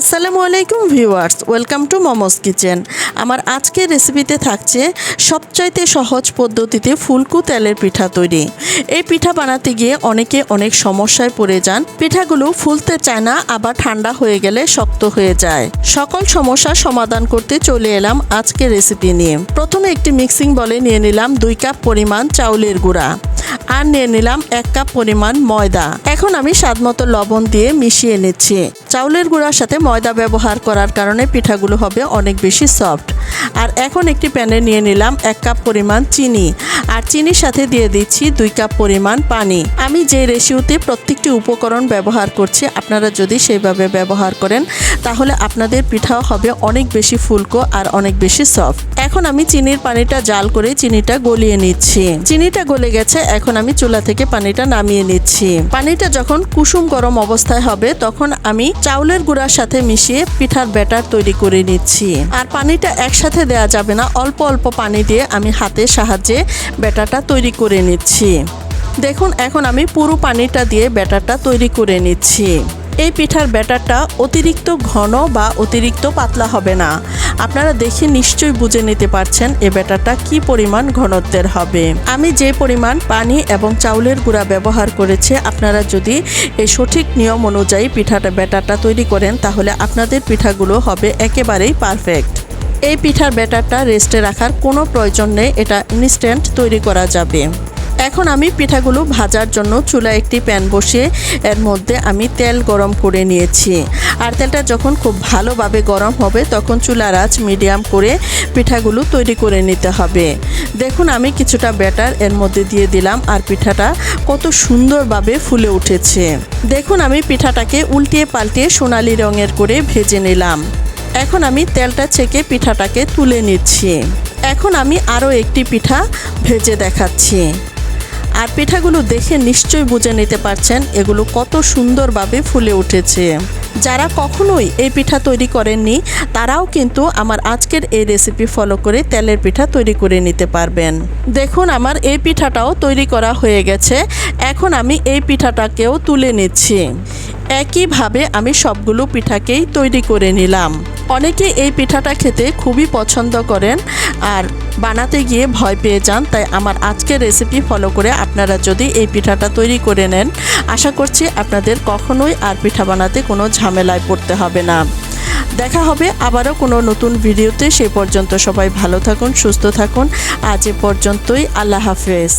আসসালামু আলাইকুম viewers, welcome to Momos Kitchen. আমার আজকের রেসিপিতে থাকছে সবচাইতে সহজ পদ্ধতিতে ফুলকু তেলের পিঠা তৈরি। এই পিঠা বানাতে গিয়ে অনেকে অনেক সমস্যায় পড়ে যান। পিঠাগুলো ফুলতে চায় না, আবার ঠান্ডা হয়ে গেলে শক্ত হয়ে যায়। সকল সমস্যার সমাধান করতে চলে এলাম আজকের রেসিপি নিয়ে। প্রথমে একটি মিক্সিং বলে নিয়ে নিলাম দুই কাপ পরিমাণ চাউলের গুঁড়া। আর নিয়ে নিলাম এক কাপ পরিমাণ ময়দা। এখন আমি স্বাদ মতো লবণ দিয়ে মিশিয়ে নিচ্ছি। চাউলের গুঁড়ার সাথে ময়দা ব্যবহার করার কারণে পিঠাগুলো হবে অনেক বেশি সফট। আর এখন একটি প্যানে নিয়ে নিলাম এক কাপ পরিমাণ চিনি। আর চিনির সাথে দিয়ে দিচ্ছি দুই কাপ পরিমাণ পানি। আমি যে রেশিওতে প্রত্যেকটি উপকরণ ব্যবহার করছি, আপনারা যদি সেইভাবে ব্যবহার করেন, তাহলে আপনাদের পিঠাও হবে অনেক বেশি ফুলকো আর অনেক বেশি সফট। এখন আমি চিনির পানিটা জাল করে চিনিটা গলিয়ে নিচ্ছি। চিনিটা গলে গেছে, এখন আমি চুলা থেকে পানিটা নামিয়ে নিচ্ছি। পানিটা যখন কুসুম গরম অবস্থায় হবে, তখন আমি চাউলের গুঁড়ার সাথে মিশিয়ে পিঠার ব্যাটার তৈরি করে নিচ্ছি। আর পানিটা একসাথে দেওয়া যাবে না, অল্প অল্প পানি দিয়ে আমি হাতের সাহায্যে ব্যাটারটা তৈরি করে নিচ্ছি। দেখুন, এখন আমি পুরো পানিটা দিয়ে ব্যাটারটা তৈরি করে নিচ্ছি। এই পিঠার ব্যাটারটা অতিরিক্ত ঘন বা অতিরিক্ত পাতলা হবে না। আপনারা দেখে নিশ্চয়ই বুঝে নিতে পারছেন এ ব্যাটারটা কি পরিমাণ ঘনত্বের হবে। আমি যে পরিমাণ পানি এবং চাউলের গুঁড়া ব্যবহার করেছি, আপনারা যদি এই সঠিক নিয়ম অনুযায়ী পিঠাটা, ব্যাটারটা তৈরি করেন, তাহলে আপনাদের পিঠাগুলো হবে একেবারেই পারফেক্ট। এই পিঠার ব্যাটারটা রেস্টে রাখার কোনো প্রয়োজন নেই, এটা ইনস্ট্যান্ট তৈরি করা যাবে। এখন আমি পিঠাগুলো ভাজার জন্য চুলা একটি প্যান বসিয়ে এর মধ্যে আমি তেল গরম করে নিয়েছি। আর তেলটা যখন খুব ভালোভাবে গরম হবে, তখন চুলার আঁচ মিডিয়াম করে পিঠাগুলো তৈরি করে নিতে হবে। দেখুন, আমি কিছুটা ব্যাটার এর মধ্যে দিয়ে দিলাম আর পিঠাটা কত সুন্দরভাবে ফুলে উঠেছে। দেখুন, আমি পিঠাটাকে উল্টিয়ে পাল্টিয়ে সোনালি রঙের করে ভেজে নিলাম। এখন আমি তেলটা ছেঁকে পিঠাটাকে তুলে নিচ্ছি। এখন আমি আরও একটি পিঠা ভেজে দেখাচ্ছি। আর পিঠাগুলো দেখে নিশ্চয়ই বুঝে নিতে পারছেন এগুলো কত সুন্দরভাবে ফুলে উঠেছে। যারা কখনোই এই পিঠা তৈরি করেননি, তারাও কিন্তু আমার আজকের এই রেসিপি ফলো করে তেলের পিঠা তৈরি করে নিতে পারবেন। দেখুন, আমার এই পিঠাটাও তৈরি করা হয়ে গেছে। এখন আমি এই পিঠাটাকেও তুলে নিচ্ছি। একইভাবে আমি সবগুলো পিঠাকেই তৈরি করে নিলাম। অনেকে এই পিঠাটা খেতে খুবই পছন্দ করেন আর বানাতে গিয়ে ভয় পেয়ে যান, তাই আমার আজকের রেসিপি ফলো করে আপনারা যদি এই পিঠাটা তৈরি করে নেন, আশা করছি আপনাদের কখনোই আর পিঠা বানাতে কোনো ঝামেলায় পড়তে হবে না। দেখা হবে আবারও কোনো নতুন ভিডিওতে সে পর্যন্ত সবাই ভালো থাকুন, সুস্থ থাকুন, আজ এ পর্যন্তই, আল্লাহ হাফেজ।